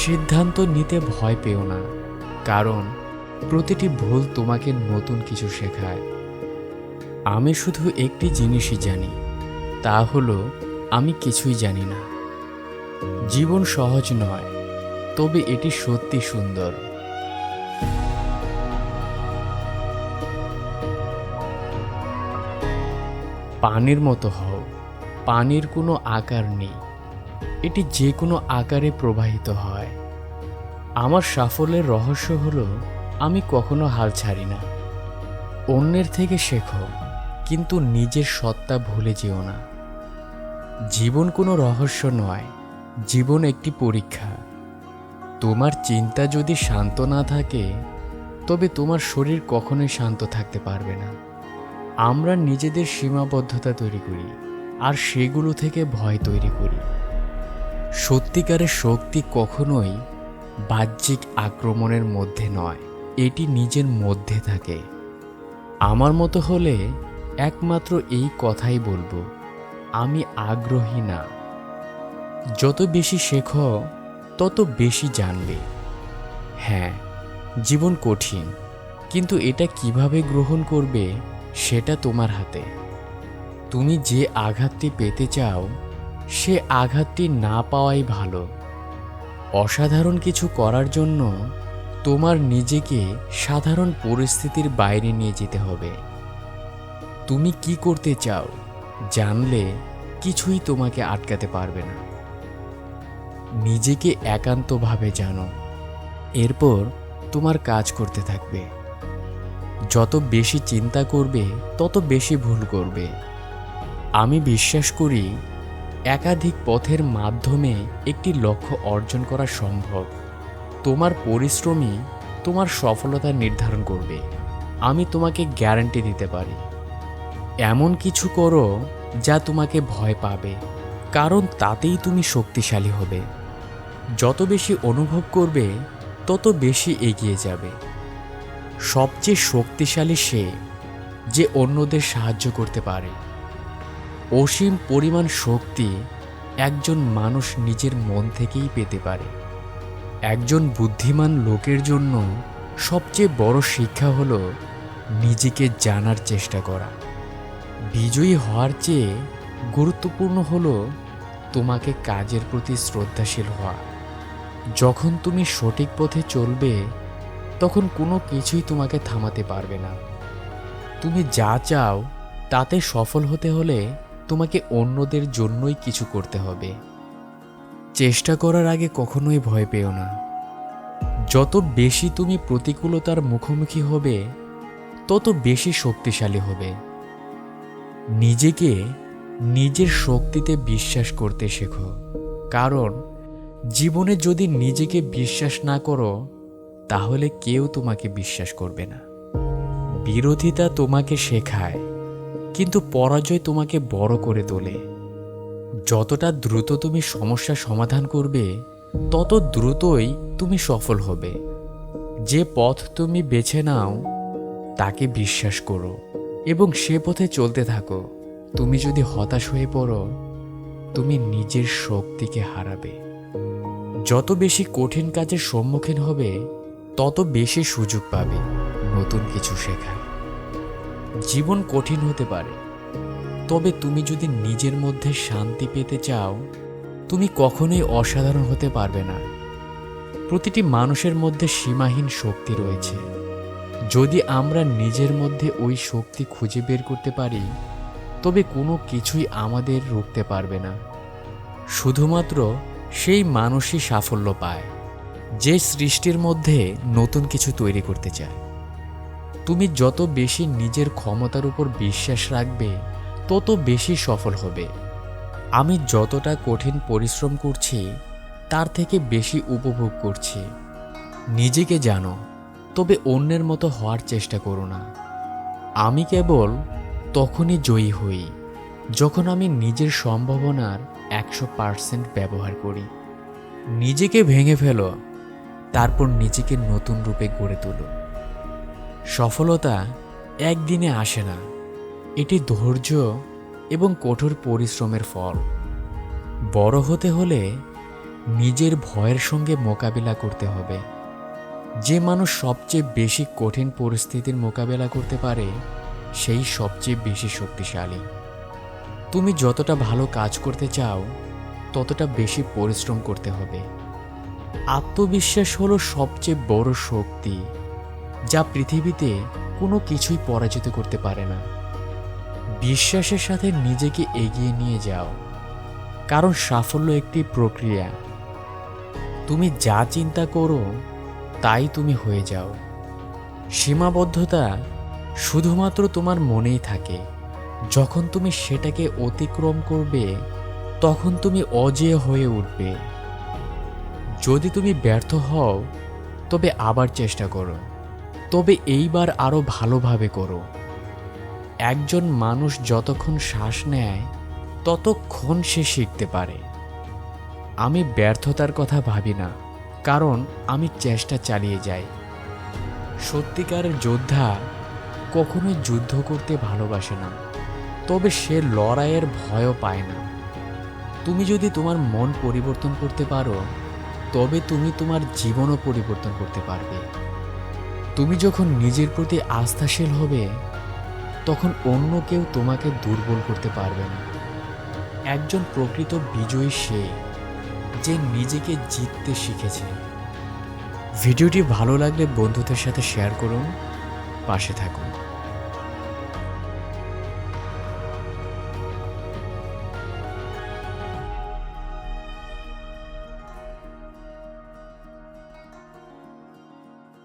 সিদ্ধান্ত নিতে ভয় পেও না, কারণ প্রতিটি ভুল তোমাকে নতুন কিছু শেখায়। আমি শুধু একটি জিনিসই জানি, তা হলো আমি কিছুই জানি না। জীবন সহজ নয়, তবে এটি সত্যি সুন্দর। পানির মতো হও, পানির কোনো আকার নেই। এটি যে কোনো আকারে প্রবাহিত হয়। আমার সাফল্যের রহস্য হলো, আমি কখনো হাল ছাড়ি না। অন্যের থেকে শেখো, কিন্তু নিজের সত্তা ভুলে যেও না। জীবন কোনো রহস্য নয়, জীবন একটি পরীক্ষা। তোমার চিন্তা যদি শান্ত না থাকে, তবে তোমার শরীর কখনোই শান্ত থাকতে পারবে না। আমরা নিজেদের সীমাবদ্ধতা তৈরি করি, আর সেগুলো থেকে ভয় তৈরি করি। সত্যিকারের শক্তি কখনোই বাহ্যিক আক্রমণের মধ্যে নয়, এটি নিজের মধ্যে থাকে। আমার মতো হলে একমাত্র এই কথাই বলব, আমি আগ্রহী না। যত বেশি শেখো, তত বেশি জানবে হ্যাঁ জীবন কঠিন, কিন্তু এটা কীভাবে গ্রহণ করবে, সেটা তোমার হাতে। তুমি যে আঘাতটি পেতে চাও সে আঘাতটি না পাওয়াই ভালো। অসাধারণ কিছু করার জন্য তোমার নিজেকে সাধারণ পরিস্থিতির বাইরে নিয়ে যেতে হবে। তুমি কি করতে চাও জানলে কিছুই তোমাকে আটকাতে পারবে না। নিজেকে একান্তভাবে জানো। এরপর তোমার কাজ করতে থাকবে। যত বেশি চিন্তা করবে, তত বেশি ভুল করবে। আমি বিশ্বাস করি একাধিক পথের মাধ্যমে একটি লক্ষ্য অর্জন করা সম্ভব। তোমার পরিশ্রমই তোমার সফলতা নির্ধারণ করবে। আমি তোমাকে গ্যারান্টি দিতে পারি। এমন কিছু করো যা তোমাকে ভয় পাবে, কারণ তাতেই তুমি শক্তিশালী হবে। যত বেশি অনুভব করবে, তত বেশি এগিয়ে যাবে। সবচেয়ে শক্তিশালী সে যে অন্যদের সাহায্য করতে পারে। অসীম পরিমাণ শক্তি একজন মানুষ নিজের মন থেকেই পেতে পারে। একজন বুদ্ধিমান লোকের জন্য সবচেয়ে বড় শিক্ষা হলো নিজেকে জানার চেষ্টা করা। বিজয়ী হওয়ার চেয়ে গুরুত্বপূর্ণ হলো তোমাকে কাজের প্রতি শ্রদ্ধাশীল হওয়া। যখন তুমি সঠিক পথে চলবে, তখন কোনো কিছুই তোমাকে থামাতে পারবে না। তুমি যা চাও তাতে সফল হতে হলে তোমাকে অন্যদের জন্যই কিছু করতে হবে। চেষ্টা করার আগে কখনোই ভয় পেও না। যত বেশি তুমি প্রতিকূলতার মুখোমুখি হবে, তত বেশি শক্তিশালী হবে। নিজেকে নিজের শক্তিতে বিশ্বাস করতে শেখো। কারণ, জীবনে যদি নিজেকে বিশ্বাস না করো, তাহলে কেউ তোমাকে বিশ্বাস করবে না। বিরোধিতা তোমাকে শেখায়। কিন্তু পরাজয় তোমাকে বড় করে তোলে। যতটা দ্রুত তুমি সমস্যা সমাধান করবে, তত দ্রুতই তুমি সফল হবে। যে পথ তুমি বেছে নাও, তাকে বিশ্বাস করো এবং সে পথে চলতে থাকো। তুমি যদি হতাশ হয়ে পড়ো, তুমি নিজের শক্তিকে হারাবে। যত বেশি কঠিন কাজের সম্মুখীন হবে, তত বেশি সুযোগ পাবে নতুন কিছু শেখার। জীবন কঠিন হতে পারে। তবে তুমি যদি নিজের মধ্যে শান্তি পেতে চাও, তুমি কখনোই অসাধারণ হতে পারবে না। প্রতিটি মানুষের মধ্যে সীমাহীন শক্তি রয়েছে। যদি আমরা নিজের মধ্যে ওই শক্তি খুঁজে বের করতে পারি, তবে কোনো কিছুই আমাদের রুখতে পারবে না। শুধুমাত্র সেই মানুষই সাফল্য পায়, যে সৃষ্টির মধ্যে নতুন কিছু তৈরি করতে চায়। তুমি যত বেশি নিজের ক্ষমতার উপর বিশ্বাস রাখবে, তত বেশি সফল হবে। আমি যতটা কঠিন পরিশ্রম করছি, তার থেকে বেশি উপভোগ করছি। নিজেকে জানো, তবে অন্যের মতো হওয়ার চেষ্টা করো না। আমি কেবল তখনই জয়ী হই, যখন আমি নিজের সম্ভাবনার একশো পার্সেন্ট ব্যবহার করি। নিজেকে ভেঙে ফেলো, তারপর নিজেকে নতুন রূপে গড়ে তোলো। সফলতা একদিনে আসে না। এটি ধৈর্য এবং কঠোর পরিশ্রমের ফল। বড় হতে হলে নিজের ভয়ের সঙ্গে মোকাবিলা করতে হবে। যে মানুষ সবচেয়ে বেশি কঠিন পরিস্থিতির মোকাবেলা করতে পারে, সেই সবচেয়ে বেশি শক্তিশালী। তুমি যতটা ভালো কাজ করতে চাও, ততটা বেশি পরিশ্রম করতে হবে। আত্মবিশ্বাস হলো সবচেয়ে বড় শক্তি। যা পৃথিবীতে কোনো কিছুই পরাজিত করতে পারে না। বিশ্বাসের সাথে নিজেকে এগিয়ে নিয়ে যাও। কারণ সাফল্য একটি প্রক্রিয়া। তুমি যা চিন্তা করো, তাই তুমি হয়ে যাও। সীমাবদ্ধতা শুধুমাত্র তোমার মনেই থাকে। যখন তুমি সেটাকে অতিক্রম করবে, তখন তুমি অজেয় হয়ে উঠবে। যদি তুমি ব্যর্থ হও, তবে আবার চেষ্টা করো। তবে এইবার আরও ভালোভাবে করো। একজন মানুষ যতক্ষণ শ্বাস নেয়, ততক্ষণ সে শিখতে পারে। আমি ব্যর্থতার কথা ভাবি না, কারণ আমি চেষ্টা চালিয়ে যাই। সত্যিকারের যোদ্ধা কখনোই যুদ্ধ করতে ভালোবাসে না, তবে সে লড়াইয়ের ভয়ও পায় না। তুমি যদি তোমার মন পরিবর্তন করতে পারো, তবে তুমি তোমার জীবনও পরিবর্তন করতে পারবে। তুমি যখন নিজের প্রতি আস্থাশীল হবে, তখন অন্য কেউ তোমাকে দুর্বল করতে পারবে না। একজন প্রকৃত বিজয়ী সে, যে নিজেকে জিততে শিখেছে। ভিডিওটি ভালো লাগলে বন্ধুদের সাথে শেয়ার করুন, পাশে থাকুন।